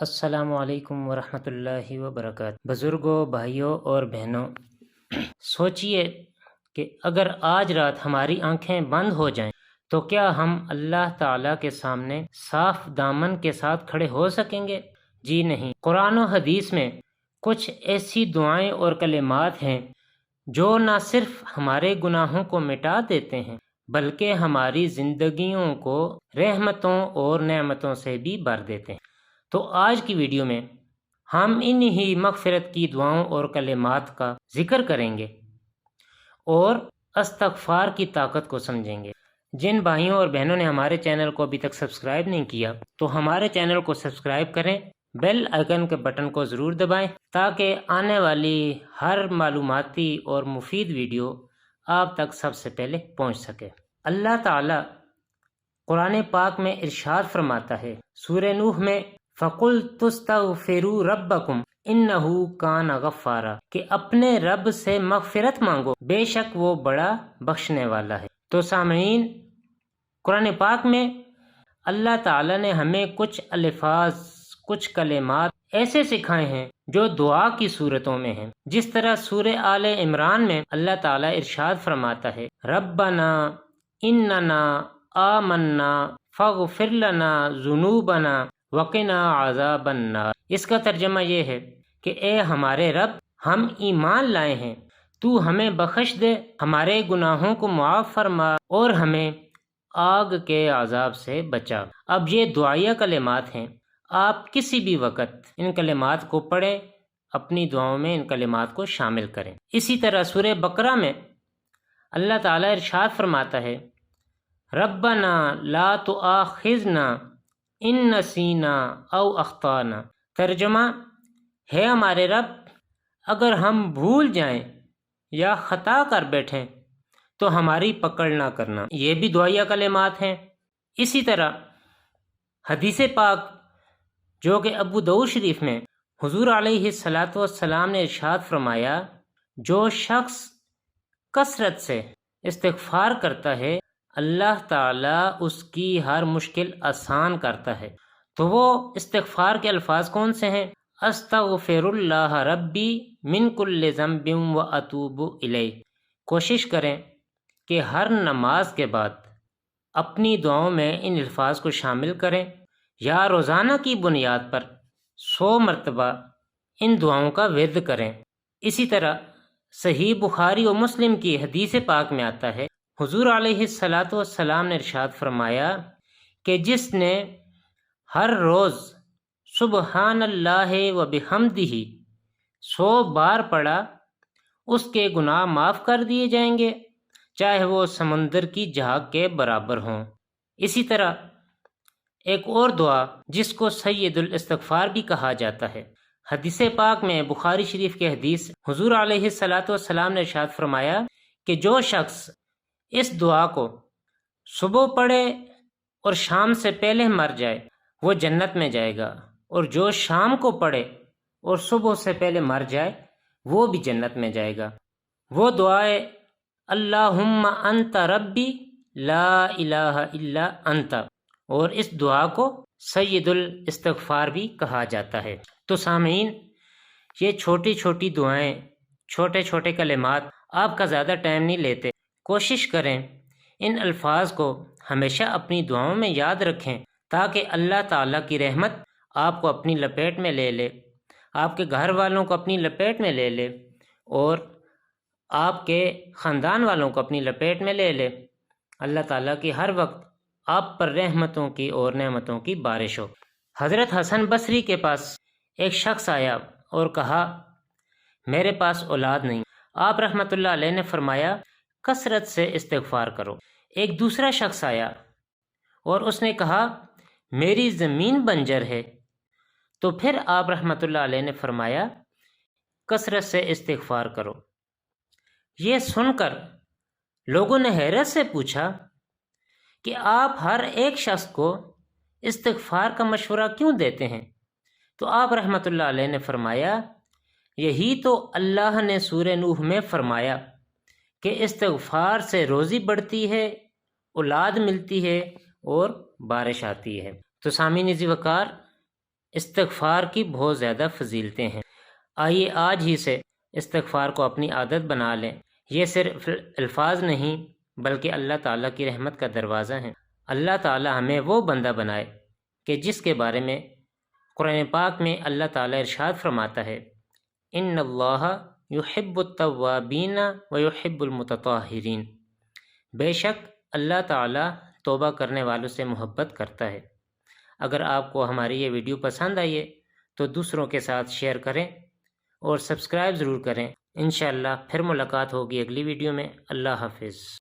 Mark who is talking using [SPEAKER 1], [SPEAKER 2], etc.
[SPEAKER 1] السلام علیکم ورحمۃ اللہ وبرکاتہ۔ بزرگوں بھائیوں اور بہنوں سوچئے کہ اگر آج رات ہماری آنکھیں بند ہو جائیں تو کیا ہم اللہ تعالیٰ کے سامنے صاف دامن کے ساتھ کھڑے ہو سکیں گے؟ جی نہیں۔ قرآن و حدیث میں کچھ ایسی دعائیں اور کلمات ہیں جو نہ صرف ہمارے گناہوں کو مٹا دیتے ہیں، بلکہ ہماری زندگیوں کو رحمتوں اور نعمتوں سے بھی بھر دیتے ہیں۔ تو آج کی ویڈیو میں ہم انہی مغفرت کی دعاؤں اور کلمات کا ذکر کریں گے اور استغفار کی طاقت کو سمجھیں گے۔ جن بھائیوں اور بہنوں نے ہمارے چینل کو ابھی تک سبسکرائب نہیں کیا، تو ہمارے چینل کو سبسکرائب کریں، بیل آئیکن کے بٹن کو ضرور دبائیں تاکہ آنے والی ہر معلوماتی اور مفید ویڈیو آپ تک سب سے پہلے پہنچ سکے۔ اللہ تعالی قرآن پاک میں ارشاد فرماتا ہے، سورہ نوح میں فقل تستغفروا ربکم انہو کان غفارا کہ اپنے رب سے مغفرت مانگو۔ بے شک وہ بڑا بخشنے والا ہے۔ تو سامعین، قرآن پاک میں اللہ تعالی نے ہمیں کچھ الفاظ، کچھ کلمات ایسے سکھائے ہیں جو دعا کی صورتوں میں ہیں۔ جس طرح سور آل عمران میں اللہ تعالیٰ ارشاد فرماتا ہے، ربنا اننا آمنا فغفر لنا ذنوبنا وقنا عذاب النار۔ اس کا ترجمہ یہ ہے کہ اے ہمارے رب، ہم ایمان لائے ہیں۔ تو ہمیں بخش دے، ہمارے گناہوں کو معاف فرما اور ہمیں آگ کے عذاب سے بچا۔ اب یہ دعائیہ کلمات ہیں۔ آپ کسی بھی وقت ان کلمات کو پڑھیں، اپنی دعاؤں میں ان کلمات کو شامل کریں۔ اسی طرح سورہ بقرہ میں اللہ تعالیٰ ارشاد فرماتا ہے، ربنا لا تؤاخذنا ان نسینا او اختانہ ترجمہ، ہے ہمارے رب، اگر ہم بھول جائیں یا خطا کر بیٹھیں تو ہماری پکڑ نہ کرنا۔ یہ بھی دعائیہ کلمات ہیں۔ اسی طرح حدیث پاک، جو کہ ابو دو شریف میں حضور علیہ صلاۃ والسلام نے ارشاد فرمایا، جو شخص کثرت سے استغفار کرتا ہے اللہ تعالیٰ اس کی ہر مشکل آسان کرتا ہے۔ تو وہ استغفار کے الفاظ کون سے ہیں؟ استغفر اللہ ربی من کل ذنب و اطوب علیہ کوشش کریں کہ ہر نماز کے بعد اپنی دعاؤں میں ان الفاظ کو شامل کریں یا روزانہ کی بنیاد پر سو مرتبہ ان دعاؤں کا ورد کریں۔ اسی طرح صحیح بخاری و مسلم کی حدیث پاک میں آتا ہے حضور علیہ السلاۃ والسلام نے ارشاد فرمایا کہ جس نے ہر روز سبحان اللہ و بحمدہ سو بار پڑھا، اس کے گناہ معاف کر دیے جائیں گے، چاہے وہ سمندر کی جھاگ کے برابر ہوں۔ اسی طرح ایک اور دعا جس کو سید الاستغفار بھی کہا جاتا ہے۔ حدیث پاک میں بخاری شریف کے حدیث حضور علیہ السلاۃ والسلام نے ارشاد فرمایا کہ جو شخص اس دعا کو صبح پڑھے اور شام سے پہلے مر جائے، وہ جنت میں جائے گا۔ اور جو شام کو پڑھے اور صبح سے پہلے مر جائے، وہ بھی جنت میں جائے گا۔ وہ دعائے اللہ انت ربی لا الہ الا انت اور اس دعا کو سید الاستغفار بھی کہا جاتا ہے۔ تو سامعین، یہ چھوٹی چھوٹی دعائیں، چھوٹے چھوٹے کلمات آپ کا زیادہ ٹائم نہیں لیتے۔ کوشش کریں۔ ان الفاظ کو ہمیشہ اپنی دعاؤں میں یاد رکھیں تاکہ اللہ تعالیٰ کی رحمت آپ کو اپنی لپیٹ میں لے لے۔ آپ کے گھر والوں کو اپنی لپیٹ میں لے لے اور آپ کے خاندان والوں کو اپنی لپیٹ میں لے لے۔ اللہ تعالیٰ کی ہر وقت آپ پر رحمتوں کی اور نعمتوں کی بارش ہو۔ حضرت حسن بصری کے پاس ایک شخص آیا اور کہا، میرے پاس اولاد نہیں۔ آپ رحمۃ اللہ علیہ نے فرمایا کثرت سے استغفار کرو۔ ایک دوسرا شخص آیا اور اس نے کہا، میری زمین بنجر ہے۔ تو پھر آپ رحمۃ اللہ علیہ نے فرمایا، کثرت سے استغفار کرو۔ یہ سن کر لوگوں نے حیرت سے پوچھا کہ آپ ہر ایک شخص کو استغفار کا مشورہ کیوں دیتے ہیں؟ تو آپ رحمۃ اللہ علیہ نے فرمایا، یہی تو اللہ نے سور نوح میں فرمایا۔ کہ استغفار سے روزی بڑھتی ہے، اولاد ملتی ہے اور بارش آتی ہے۔ تو سامعین نزی وقار، استغفار کی بہت زیادہ فضیلتیں ہیں۔ آئیے آج ہی سے استغفار کو اپنی عادت بنا لیں۔ یہ صرف الفاظ نہیں، بلکہ اللہ تعالیٰ کی رحمت کا دروازہ ہیں۔ اللہ تعالیٰ ہمیں وہ بندہ بنائے کہ جس کے بارے میں قرآن پاک میں اللہ تعالیٰ ارشاد فرماتا ہے، ان اللہ یحب التوابین و یحب المتطاہرین بے شک اللہ تعالیٰ توبہ کرنے والوں سے محبت کرتا ہے۔ اگر آپ کو ہماری یہ ویڈیو پسند آئیے تو دوسروں کے ساتھ شیئر کریں اور سبسکرائب ضرور کریں۔ انشاءاللہ پھر ملاقات ہوگی اگلی ویڈیو میں۔ اللہ حافظ۔